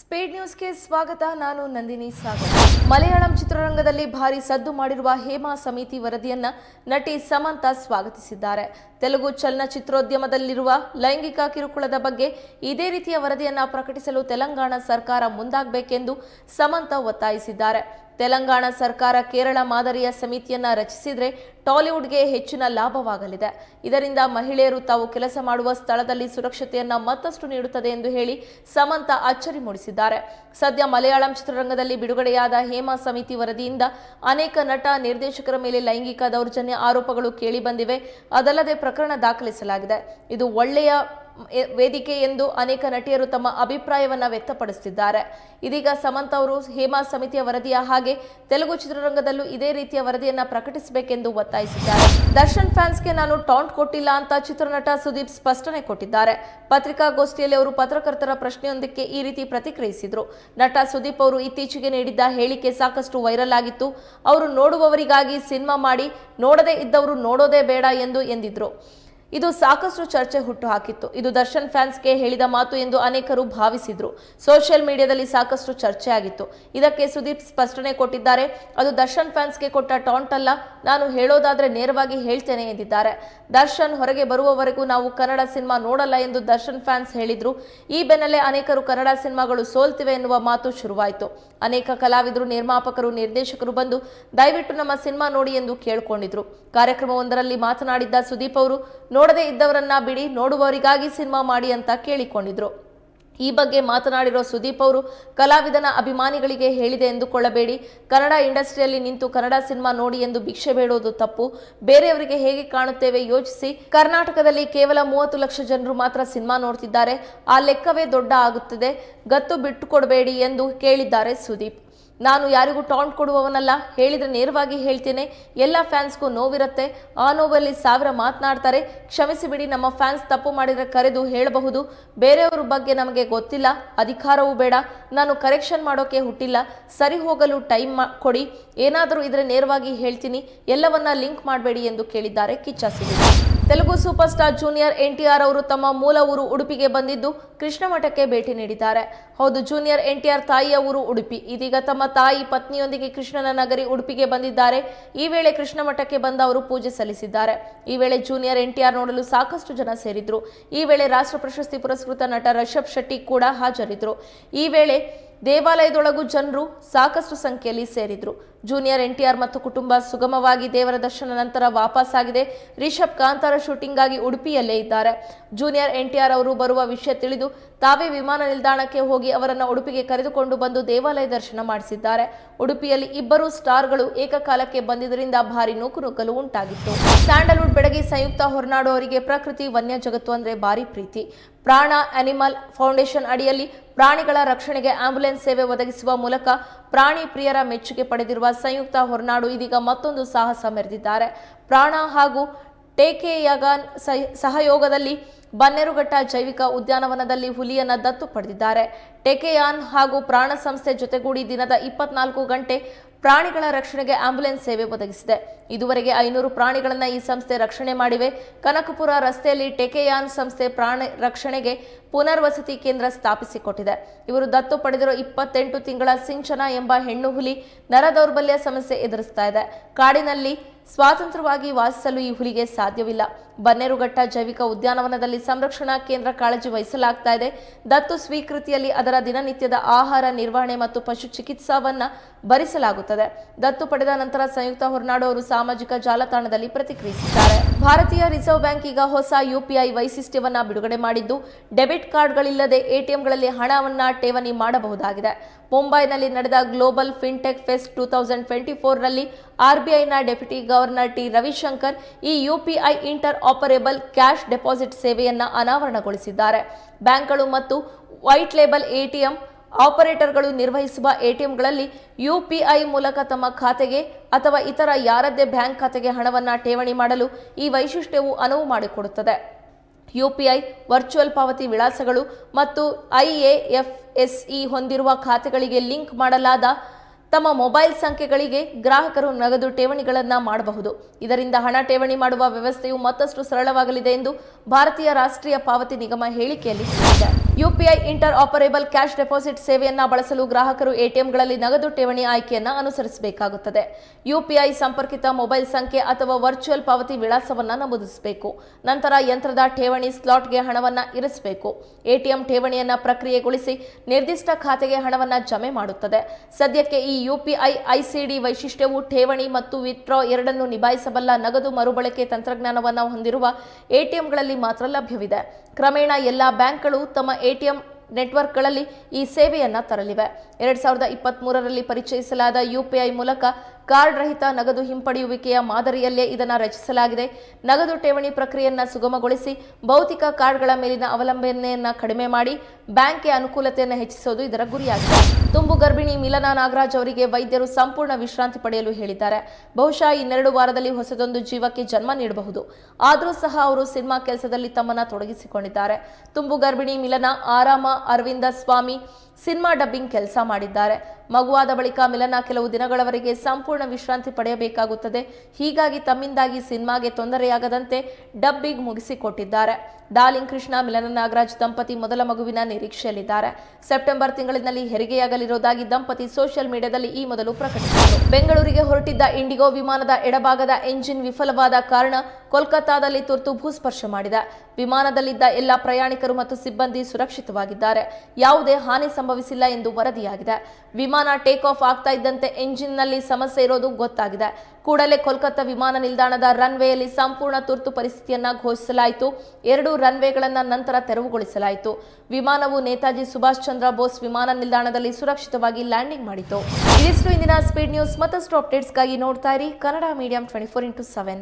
Speed ನ್ಯೂಸ್ಗೆ ಸ್ವಾಗತ. ನಾನು ನಂದಿನಿ ಸಾಗರ್ ಮಲಯಾಳಂ ಚಿತ್ರರಂಗದಲ್ಲಿ ಭಾರಿ ಸದ್ದು ಮಾಡಿರುವ ಹೇಮಾ ಸಮಿತಿ ವರದಿಯನ್ನ ನಟಿ ಸಮಂತ ಸ್ವಾಗತಿಸಿದ್ದಾರೆ. ತೆಲುಗು ಚಲನಚಿತ್ರೋದ್ಯಮದಲ್ಲಿರುವ ಲೈಂಗಿಕ ಕಿರುಕುಳದ ಬಗ್ಗೆ ಇದೇ ರೀತಿಯ ವರದಿಯನ್ನು ಪ್ರಕಟಿಸಲು ತೆಲಂಗಾಣ ಸರ್ಕಾರ ಮುಂದಾಗಬೇಕೆಂದು ಸಮಂತ ಒತ್ತಾಯಿಸಿದ್ದಾರೆ. ತೆಲಂಗಾಣ ಸರ್ಕಾರ ಕೇರಳ ಮಾದರಿಯ ಸಮಿತಿಯನ್ನ ರಚಿಸಿದ್ರೆ ಟಾಲಿವುಡ್ಗೆ ಹೆಚ್ಚಿನ ಲಾಭವಾಗಲಿದೆ. ಇದರಿಂದ ಮಹಿಳೆಯರು ತಾವು ಕೆಲಸ ಮಾಡುವ ಸ್ಥಳದಲ್ಲಿ ಸುರಕ್ಷತೆಯನ್ನ ಮತ್ತಷ್ಟು ನೀಡುತ್ತದೆ ಎಂದು ಹೇಳಿ ಸಮಂತ ಅಚ್ಚರಿ ಮೂಡಿಸಿದ್ದಾರೆ. ಸದ್ಯ ಮಲಯಾಳಂ ಚಿತ್ರರಂಗದಲ್ಲಿ ಬಿಡುಗಡೆಯಾದ ಹೇಮಾ ಸಮಿತಿ ವರದಿಯಿಂದ ಅನೇಕ ನಟ ನಿರ್ದೇಶಕರ ಮೇಲೆ ಲೈಂಗಿಕ ದೌರ್ಜನ್ಯ ಆರೋಪಗಳು ಕೇಳಿಬಂದಿವೆ ಅದಲ್ಲದೆ ಪ್ರಕರಣ ದಾಖಲಿಸಲಾಗಿದೆ. ಇದು ಒಳ್ಳೆಯ ವೇದಿಕೆ ಎಂದು ಅನೇಕ ನಟಿಯರು ತಮ್ಮ ಅಭಿಪ್ರಾಯವನ್ನು ವ್ಯಕ್ತಪಡಿಸುತ್ತಿದ್ದಾರೆ. ಇದೀಗ ಸಮಂತ್ ಅವರು ಹೇಮಾ ಸಮಿತಿಯ ವರದಿಯ ಹಾಗೆ ತೆಲುಗು ಚಿತ್ರರಂಗದಲ್ಲೂ ಇದೇ ರೀತಿಯ ವರದಿಯನ್ನು ಪ್ರಕಟಿಸಬೇಕೆಂದು ಒತ್ತಾಯಿಸಿದ್ದಾರೆ. ದರ್ಶನ್ ಫ್ಯಾನ್ಸ್ಗೆ ನಾನು ಟಾಂಟ್ ಕೊಟ್ಟಿಲ್ಲ ಅಂತ ಚಿತ್ರನಟ ಸುದೀಪ್ ಸ್ಪಷ್ಟನೆ ಕೊಟ್ಟಿದ್ದಾರೆ. ಪತ್ರಿಕಾಗೋಷ್ಠಿಯಲ್ಲಿ ಅವರು ಪತ್ರಕರ್ತರ ಪ್ರಶ್ನೆಯೊಂದಕ್ಕೆ ಈ ರೀತಿ ಪ್ರತಿಕ್ರಿಯಿಸಿದರು. ನಟ ಸುದೀಪ್ ಅವರು ಇತ್ತೀಚೆಗೆ ನೀಡಿದ್ದ ಹೇಳಿಕೆ ಸಾಕಷ್ಟು ವೈರಲ್ ಆಗಿತ್ತು. ಅವರು ನೋಡುವವರಿಗಾಗಿ ಸಿನಿಮಾ ಮಾಡಿ, ನೋಡದೇ ಇದ್ದವರು ನೋಡೋದೇ ಬೇಡ ಎಂದು ಎಂದಿದ್ರು. ಇದು ಸಾಕಷ್ಟು ಚರ್ಚೆ ಹುಟ್ಟುಹಾಕಿತ್ತು ಇದು ದರ್ಶನ್ ಫ್ಯಾನ್ಸ್ಗೆ ಹೇಳಿದ ಮಾತು ಎಂದು ಅನೇಕರು ಭಾವಿಸಿದ್ರು. ಸೋಷಿಯಲ್ ಮೀಡಿಯಾದಲ್ಲಿ ಸಾಕಷ್ಟು ಚರ್ಚೆ ಆಗಿತ್ತು. ಇದಕ್ಕೆ ಸುದೀಪ್ ಸ್ಪಷ್ಟನೆ ಕೊಟ್ಟಿದ್ದಾರೆ. ಅದು ದರ್ಶನ್ ಫ್ಯಾನ್ಸ್ಗೆ ಕೊಟ್ಟ ಟಾಂಟ್ ಅಲ್ಲ. ನಾನು ಹೇಳೋದಾದ್ರೆ ನೇರವಾಗಿ ಹೇಳ್ತೇನೆ ಎಂದಿದ್ದಾರೆ. ದರ್ಶನ್ ಹೊರಗೆ ಬರುವವರೆಗೂ ನಾವು ಕನ್ನಡ ಸಿನಿಮಾ ನೋಡಲ್ಲ ಎಂದು ದರ್ಶನ್ ಫ್ಯಾನ್ಸ್ ಹೇಳಿದ್ರು. ಈ ಬೆನ್ನಲ್ಲೇ ಅನೇಕರು ಕನ್ನಡ ಸಿನಿಮಾಗಳು ಸೋಲ್ತಿವೆ ಎನ್ನುವ ಮಾತು ಶುರುವಾಯಿತು. ಅನೇಕ ಕಲಾವಿದರು, ನಿರ್ಮಾಪಕರು, ನಿರ್ದೇಶಕರು ಬಂದು, ದಯವಿಟ್ಟು ನಮ್ಮ ಸಿನಿಮಾ ನೋಡಿ ಎಂದು ಕೇಳಿಕೊಂಡಿದ್ರು. ಕಾರ್ಯಕ್ರಮವೊಂದರಲ್ಲಿ ಮಾತನಾಡಿದ್ದ ಸುದೀಪ್ ಅವರು ನೋಡದೇ ಇದ್ದವರನ್ನ ಬಿಡಿ, ನೋಡುವವರಿಗಾಗಿ ಸಿನಿಮಾ ಮಾಡಿ ಅಂತ ಕೇಳಿಕೊಂಡಿದ್ರು. ಈ ಬಗ್ಗೆ ಮಾತನಾಡಿರೋ ಸುದೀಪ್ ಅವರು, ಕಲಾವಿದನ ಅಭಿಮಾನಿಗಳಿಗೆ ಹೇಳಿದೆ ಎಂದುಕೊಳ್ಳಬೇಡಿ. ಕನ್ನಡ ಇಂಡಸ್ಟ್ರಿಯಲ್ಲಿ ನಿಂತು ಕನ್ನಡ ಸಿನಿಮಾ ನೋಡಿ ಎಂದು ಭಿಕ್ಷೆ ಬೇಡೋದು ತಪ್ಪು. ಬೇರೆಯವರಿಗೆ ಹೇಗೆ ಕಾಣುತ್ತೇವೆ ಯೋಚಿಸಿ. ಕರ್ನಾಟಕದಲ್ಲಿ ಕೇವಲ ಮೂವತ್ತು ಲಕ್ಷ ಜನರು ಮಾತ್ರ ಸಿನಿಮಾ ನೋಡ್ತಿದ್ದಾರೆ. ಆ ಲೆಕ್ಕವೇ ದೊಡ್ಡ ಆಗುತ್ತದೆ. ಗತ್ತು ಬಿಟ್ಟುಕೊಡಬೇಡಿ ಎಂದು ಕೇಳಿದ್ದಾರೆ ಸುದೀಪ್. ನಾನು ಯಾರಿಗೂ ಟಾಂಟ್ ಕೊಡುವವನಲ್ಲ, ಹೇಳಿದರೆ ನೇರವಾಗಿ ಹೇಳ್ತೇನೆ. ಎಲ್ಲ ಫ್ಯಾನ್ಸ್ಗೂ ನೋವಿರುತ್ತೆ. ಆ ನೋವಲ್ಲಿ ಸಾವಿರ ಮಾತನಾಡ್ತಾರೆ. ಕ್ಷಮಿಸಿ ಬಿಡಿ, ನಮ್ಮ ಫ್ಯಾನ್ಸ್ ತಪ್ಪು ಮಾಡಿದರೆ ಕರೆದು ಹೇಳಬಹುದು. ಬೇರೆಯವ್ರ ಬಗ್ಗೆ ನಮಗೆ ಗೊತ್ತಿಲ್ಲ. ಅಧಿಕಾರವೂ ಬೇಡ. ನಾನು ಕರೆಕ್ಷನ್ ಮಾಡೋಕೆ ಹುಟ್ಟಿಲ್ಲ. ಸರಿ ಹೋಗಲು ಟೈಮ್ ಕೊಡಿ. ಏನಾದರೂ ಇದ್ರೆ ನೇರವಾಗಿ ಹೇಳ್ತೀನಿ. ಎಲ್ಲವನ್ನ ಲಿಂಕ್ ಮಾಡಬೇಡಿ ಎಂದು ಕೇಳಿದ್ದಾರೆ Kichcha Telugu super star junior NTR ಅವರು ತಮ್ಮ ಮೂಲ ಊರು ಉಡುಪಿಗೆ ಬಂದಿದ್ದು ಕೃಷ್ಣ ಮಠಕ್ಕೆ ಭೇಟಿ ನೀಡಿದ್ದಾರೆ. ಹೌದು, ಜೂನಿಯರ್ ಎನ್ಟಿಆರ್ ತಾಯಿಯ ಊರು ಉಡುಪಿ. ಇದೀಗ ತಮ್ಮ ತಾಯಿ ಪತ್ನಿಯೊಂದಿಗೆ ಕೃಷ್ಣನ ನಗರಿ ಉಡುಪಿಗೆ ಬಂದಿದ್ದಾರೆ. ಈ ವೇಳೆ ಕೃಷ್ಣ ಮಠಕ್ಕೆ ಬಂದ ಅವರು ಪೂಜೆ ಸಲ್ಲಿಸಿದ್ದಾರೆ. ಈ ವೇಳೆ ಜೂನಿಯರ್ ಎನ್ಟಿಆರ್ ನೋಡಲು ಸಾಕಷ್ಟು ಜನ ಸೇರಿದ್ರು. ಈ ವೇಳೆ ರಾಷ್ಟ್ರ ಪ್ರಶಸ್ತಿ ಪುರಸ್ಕೃತ ನಟ ರಿಷಬ್ ಶೆಟ್ಟಿ ಕೂಡ ಹಾಜರಿದ್ರು. ಈ ವೇಳೆ ದೇವಾಲಯದೊಳಗೂ ಜನರು ಸಾಕಷ್ಟು ಸಂಖ್ಯೆಯಲ್ಲಿ ಸೇರಿದ್ರು. ಜೂನಿಯರ್ ಎನ್ಟಿಆರ್ ಮತ್ತು ಕುಟುಂಬ ಸುಗಮವಾಗಿ ದೇವರ ದರ್ಶನ ನಂತರ ವಾಪಸ್ಸಾಗಿದೆ ರಿಷಬ್ ಕಾಂತಾರ ಶೂಟಿಂಗ್ಗಾಗಿ ಉಡುಪಿಯಲ್ಲೇ ಇದ್ದಾರೆ. ಜೂನಿಯರ್ ಎನ್ಟಿಆರ್ ಅವರು ಬರುವ ವಿಷಯ ತಿಳಿದು ತಾವೇ ವಿಮಾನ ನಿಲ್ದಾಣಕ್ಕೆ ಹೋಗಿ ಅವರನ್ನು ಉಡುಪಿಗೆ ಕರೆದುಕೊಂಡು ಬಂದು ದೇವಾಲಯ ದರ್ಶನ ಮಾಡಿಸಿದ್ದಾರೆ. ಉಡುಪಿಯಲ್ಲಿ ಇಬ್ಬರು ಸ್ಟಾರ್ಗಳು ಏಕಕಾಲಕ್ಕೆ ಬಂದಿದ್ದರಿಂದ ಭಾರಿ ನೂಕುನುಗ್ಗಲು ಉಂಟಾಗಿತ್ತು. ಸ್ಯಾಂಡಲ್ವುಡ್ ಬೆಡಗಿ ಸಂಯುಕ್ತ ಹೊರನಾಡು ಅವರಿಗೆ ಪ್ರಕೃತಿ ವನ್ಯ ಜಗತ್ತು ಅಂದ್ರೆ ಭಾರಿ ಪ್ರೀತಿ. ಪ್ರಾಣ ಅನಿಮಲ್ ಫೌಂಡೇಶನ್ ಅಡಿಯಲ್ಲಿ ಪ್ರಾಣಿಗಳ ರಕ್ಷಣೆಗೆ ಆಂಬ್ಯುಲೆನ್ಸ್ ಸೇವೆ ಒದಗಿಸುವ ಮೂಲಕ ಪ್ರಾಣಿ ಪ್ರಿಯರ ಮೆಚ್ಚುಗೆ ಪಡೆದಿರುವ ಸಂಯುಕ್ತ ಹೊರನಾಡು ಇದೀಗ ಮತ್ತೊಂದು ಸಾಹಸ ಮೆರೆದಿದ್ದಾರೆ. ಪ್ರಾಣ ಹಾಗೂ ಟೇಕೆಯಗಾನ್ ಸಹ- ಸಹಯೋಗದಲ್ಲಿ ಬನ್ನೇರುಘಟ್ಟ ಜೈವಿಕ ಉದ್ಯಾನವನದಲ್ಲಿ ಹುಲಿಯನ್ನ ದತ್ತು ಪಡೆದಿದ್ದಾರೆ. ಟೆಕೆಯಾನ್ ಹಾಗೂ ಪ್ರಾಣ ಸಂಸ್ಥೆ ಜೊತೆಗೂಡಿ ದಿನದ ಇಪ್ಪತ್ನಾಲ್ಕು ಗಂಟೆ ಪ್ರಾಣಿಗಳ ರಕ್ಷಣೆಗೆ ಆಂಬ್ಯುಲೆನ್ಸ್ ಸೇವೆ ಒದಗಿಸಿದೆ. ಇದುವರೆಗೆ ಐನೂರು ಪ್ರಾಣಿಗಳನ್ನು ಈ ಸಂಸ್ಥೆ ರಕ್ಷಣೆ ಮಾಡಿವೆ. ಕನಕಪುರ ರಸ್ತೆಯಲ್ಲಿ ಟೆಕೆಯಾನ್ ಸಂಸ್ಥೆ ಪ್ರಾಣಿ ರಕ್ಷಣೆಗೆ ಪುನರ್ವಸತಿ ಕೇಂದ್ರ ಸ್ಥಾಪಿಸಿಕೊಟ್ಟಿದೆ. ಇವರು ದತ್ತು ಪಡೆದಿರುವ ಇಪ್ಪತ್ತೆಂಟು ತಿಂಗಳ ಸಿಂಚನ ಎಂಬ ಹೆಣ್ಣು ಹುಲಿ ನರ ದೌರ್ಬಲ್ಯ ಸಮಸ್ಯೆ ಎದುರಿಸ್ತಾ ಇದೆ. ಕಾಡಿನಲ್ಲಿ ಸ್ವಾತಂತ್ರ್ಯವಾಗಿ ವಾಸಿಸಲು ಈ ಹುಲಿಗೆ ಸಾಧ್ಯವಿಲ್ಲ. ಬನ್ನೇರುಘಟ್ಟ ಜೈವಿಕ ಉದ್ಯಾನವನದಲ್ಲಿ ಸಂರಕ್ಷಣಾ ಕೇಂದ್ರ ಕಾಳಜಿ ವಹಿಸಲಾಗ್ತಾ ಇದೆ. ದತ್ತು ಸ್ವೀಕೃತಿಯಲ್ಲಿ ಅದರ ದಿನನಿತ್ಯದ ಆಹಾರ ನಿರ್ವಹಣೆ ಮತ್ತು ಪಶು ಚಿಕಿತ್ಸಾವನ್ನ ಭರಿಸಲಾಗುತ್ತದೆ. ದತ್ತು ಪಡೆದ ನಂತರ ಸಂಯುಕ್ತ ಹೊರನಾಡು ಅವರು ಸಾಮಾಜಿಕ ಜಾಲತಾಣದಲ್ಲಿ ಪ್ರತಿಕ್ರಿಯಿಸಿದ್ದಾರೆ. ಭಾರತೀಯ ರಿಸರ್ವ್ ಬ್ಯಾಂಕ್ ಈಗ ಹೊಸ ಯುಪಿಐ ವೈಶಿಷ್ಟ್ಯವನ್ನ ಬಿಡುಗಡೆ ಮಾಡಿದ್ದು, ಡೆಬಿಟ್ ಕಾರ್ಡ್ಗಳಿಲ್ಲದೆ ಎಟಿಎಂಗಳಲ್ಲಿ ಹಣವನ್ನ ಠೇವಣಿ ಮಾಡಬಹುದಾಗಿದೆ. ಮುಂಬೈನಲ್ಲಿ ನಡೆದ global fintech fest two thousand twenty ಫೋರ್ನಲ್ಲಿ ಆರ್ಬಿಐನ ಡೆಪ್ಯೂಟಿ ಗವರ್ನರ್ ಟಿ ರವಿಶಂಕರ್ ಈ UPI interoperable cash deposit ಸೇವೆಯನ್ನು ಅನಾವರಣಗೊಳಿಸಿದ್ದಾರೆ. ಬ್ಯಾಂಕ್ಗಳು ಮತ್ತು ವೈಟ್ ಲೇಬಲ್ ಎಟಿಎಂ ಆಪರೇಟರ್ಗಳು ನಿರ್ವಹಿಸುವ ಎಟಿಎಂಗಳಲ್ಲಿ ಯುಪಿಐ ಮೂಲಕ ತಮ್ಮ ಖಾತೆಗೆ ಅಥವಾ ಇತರ ಯಾರದ್ದೇ ಬ್ಯಾಂಕ್ ಖಾತೆಗೆ ಹಣವನ್ನು ಠೇವಣಿ ಮಾಡಲು ಈ ವೈಶಿಷ್ಟ್ಯವು ಅನುವು ಮಾಡಿಕೊಡುತ್ತದೆ. ಯುಪಿಐ, ವರ್ಚುವಲ್ ಪಾವತಿ ವಿಳಾಸಗಳು ಮತ್ತು ಐಎಎಫ್ಎಸ್ಇ ಹೊಂದಿರುವ ಖಾತೆಗಳಿಗೆ ಲಿಂಕ್ ಮಾಡಲಾದ ತಮ್ಮ ಮೊಬೈಲ್ ಸಂಖ್ಯೆಗಳಿಗೆ ಗ್ರಾಹಕರು ನಗದು ಠೇವಣಿಗಳನ್ನು ಮಾಡಬಹುದು. ಇದರಿಂದ ಹಣ ಠೇವಣಿ ಮಾಡುವ ವ್ಯವಸ್ಥೆಯು ಮತ್ತಷ್ಟು ಸರಳವಾಗಲಿದೆ ಎಂದು ಭಾರತೀಯ ರಾಷ್ಟ್ರೀಯ ಪಾವತಿ ನಿಗಮ ಹೇಳಿಕೆಯಲ್ಲಿ ತಿಳಿಸಿದೆ. UPI interoperable cash deposit ಸೇವೆಯನ್ನ ಬಳಸಲು ಗ್ರಾಹಕರು ಎಟಿಎಂಗಳಲ್ಲಿ ನಗದು ಠೇವಣಿ ಆಯ್ಕೆಯನ್ನು ಅನುಸರಿಸಬೇಕಾಗುತ್ತದೆ. ಯುಪಿಐ ಸಂಪರ್ಕಿತ ಮೊಬೈಲ್ ಸಂಖ್ಯೆ ಅಥವಾ ವರ್ಚುವಲ್ ಪಾವತಿ ವಿಳಾಸವನ್ನು ನಮೂದಿಸಬೇಕು. ನಂತರ ಯಂತ್ರದ ಠೇವಣಿ ಸ್ಲಾಟ್ಗೆ ಹಣವನ್ನು ಇರಿಸಬೇಕು. ಎಟಿಎಂ ಠೇವಣಿಯನ್ನ ಪ್ರಕ್ರಿಯೆಗೊಳಿಸಿ ನಿರ್ದಿಷ್ಟ ಖಾತೆಗೆ ಹಣವನ್ನು ಜಮೆ ಮಾಡುತ್ತದೆ. ಸದ್ಯಕ್ಕೆ ಈ ಯುಪಿಐ, ಐಸಿಡಿ ವೈಶಿಷ್ಟ್ಯವು ಠೇವಣಿ ಮತ್ತು ವಿತ್ಡ್ರಾ ಎರಡನ್ನು ನಿಭಾಯಿಸಬಲ್ಲ ನಗದು ಮರುಬಳಕೆ ತಂತ್ರಜ್ಞಾನವನ್ನು ಹೊಂದಿರುವ ಎಟಿಎಂಗಳಲ್ಲಿ ಮಾತ್ರ ಲಭ್ಯವಿದೆ. ಕ್ರಮೇಣ ಎಲ್ಲಾ ಬ್ಯಾಂಕ್ಗಳು ತಮ್ಮ ಎಟಿಎಂ ನೆಟ್ವರ್ಕ್ಗಳಲ್ಲಿ ಈ ಸೇವೆಯನ್ನು ತರಲಿವೆ. ಎರಡ್ ಸಾವಿರದ ಇಪ್ಪತ್ತ್ ಪರಿಚಯಿಸಲಾದ ಯುಪಿಐ ಮೂಲಕ ಕಾರ್ಡ್ ರಹಿತ ನಗದು ಹಿಂಪಡೆಯುವಿಕೆಯ ಮಾದರಿಯಲ್ಲೇ ಇದನ್ನು ರಚಿಸಲಾಗಿದೆ. ನಗದು ಠೇವಣಿ ಪ್ರಕ್ರಿಯೆಯನ್ನು ಸುಗಮಗೊಳಿಸಿ ಭೌತಿಕ ಕಾರ್ಡ್ಗಳ ಮೇಲಿನ ಅವಲಂಬನೆಯನ್ನು ಕಡಿಮೆ ಮಾಡಿ ಬ್ಯಾಂಕ್ಗೆ ಅನುಕೂಲತೆಯನ್ನು ಹೆಚ್ಚಿಸೋದು ಇದರ ಗುರಿಯಾಗಿದೆ. ತುಂಬು ಗರ್ಭಿಣಿ ಮಿಲನಾ ನಾಗರಾಜ್ ಅವರಿಗೆ ವೈದ್ಯರು ಸಂಪೂರ್ಣ ವಿಶ್ರಾಂತಿ ಪಡೆಯಲು ಹೇಳಿದ್ದಾರೆ. ಬಹುಶಃ ಇನ್ನೆರಡು ವಾರದಲ್ಲಿ ಹೊಸದೊಂದು ಜೀವಕ್ಕೆ ಜನ್ಮ ನೀಡಬಹುದು. ಆದರೂ ಸಹ ಅವರು ಸಿನಿಮಾ ಕೆಲಸದಲ್ಲಿ ತಮ್ಮನ್ನು ತೊಡಗಿಸಿಕೊಂಡಿದ್ದಾರೆ. ತುಂಬು ಗರ್ಭಿಣಿ ಮಿಲನಾ, ಆರಾಮ, ಅರವಿಂದ ಸ್ವಾಮಿ ಸಿನಿಮಾ ಡಬ್ಬಿಂಗ್ ಕೆಲಸ ಮಾಡಿದ್ದಾರೆ. ಮಗುವಾದ ಬಳಿಕ ಮಿಲನ ಕೆಲವು ದಿನಗಳವರೆಗೆ ಸಂಪೂರ್ಣ ವಿಶ್ರಾಂತಿ ಪಡೆಯಬೇಕಾಗುತ್ತದೆ. ಹೀಗಾಗಿ ತಮ್ಮಿಂದಾಗಿ ಸಿನಿಮಾಗೆ ತೊಂದರೆಯಾಗದಂತೆ ಡಬ್ಬಿಂಗ್ ಮುಗಿಸಿಕೊಟ್ಟಿದ್ದಾರೆ. ಡಾರ್ಲಿಂಗ್ ಕೃಷ್ಣ, ಮಿಲನ ನಾಗರಾಜ್, ದಂಪತಿ ಮೊದಲ ಮಗುವಿನ ನಿರೀಕ್ಷೆಯಲ್ಲಿದ್ದಾರೆ. ಸೆಪ್ಟೆಂಬರ್ ತಿಂಗಳಿನಲ್ಲಿ ಹೆರಿಗೆಯಾಗಲಿರುವುದಾಗಿ ದಂಪತಿ ಸೋಷಿಯಲ್ ಮೀಡಿಯಾದಲ್ಲಿ ಈ ಮೊದಲು ಪ್ರಕಟಿಸಿದರು ಬೆಂಗಳೂರಿಗೆ ಹೊರಟಿದ್ದ ಇಂಡಿಗೋ ವಿಮಾನದ ಎಡಭಾಗದ ಎಂಜಿನ್ ವಿಫಲವಾದ ಕಾರಣ ಕೋಲ್ಕತ್ತಾದಲ್ಲಿ ತುರ್ತು ಭೂಸ್ಪರ್ಶ ಮಾಡಿದೆ. ವಿಮಾನದಲ್ಲಿದ್ದ ಎಲ್ಲ ಪ್ರಯಾಣಿಕರು ಮತ್ತು ಸಿಬ್ಬಂದಿ ಸುರಕ್ಷಿತವಾಗಿದ್ದಾರೆ. ಯಾವುದೇ ಹಾನಿ ಸಂಭವಿಸಿಲ್ಲ ಎಂದು ವರದಿಯಾಗಿದೆ. ವಿಮಾನ ಟೇಕ್ ಆಫ್ ಆಗ್ತಾ ಇದ್ದಂತೆ ಎಂಜಿನ್ನಲ್ಲಿ ಸಮಸ್ಯೆ ಇರೋದು ಗೊತ್ತಾಗಿದೆ. ಕೂಡಲೇ ಕೋಲ್ಕತ್ತಾ ವಿಮಾನ ನಿಲ್ದಾಣದ ರನ್ವೇಯಲ್ಲಿ ಸಂಪೂರ್ಣ ತುರ್ತು ಪರಿಸ್ಥಿತಿಯನ್ನ ಘೋಷಿಸಲಾಯಿತು. ಎರಡು ರನ್ವೇಗಳನ್ನು ನಂತರ ತೆರವುಗೊಳಿಸಲಾಯಿತು. ವಿಮಾನವು ನೇತಾಜಿ ಸುಭಾಷ್ ಚಂದ್ರ ಬೋಸ್ ವಿಮಾನ ನಿಲ್ದಾಣದಲ್ಲಿ ಸುರಕ್ಷಿತವಾಗಿ ಲ್ಯಾಂಡಿಂಗ್ ಮಾಡಿತು. ಇದಿಷ್ಟು ಇಂದಿನ ಸ್ಪೀಡ್ ನ್ಯೂಸ್. ಮತ್ತಷ್ಟು ಅಪ್ಡೇಟ್ಸ್ಗಾಗಿ ನೋಡ್ತಾ ಇರಿ Kannada medium twenty four into seven.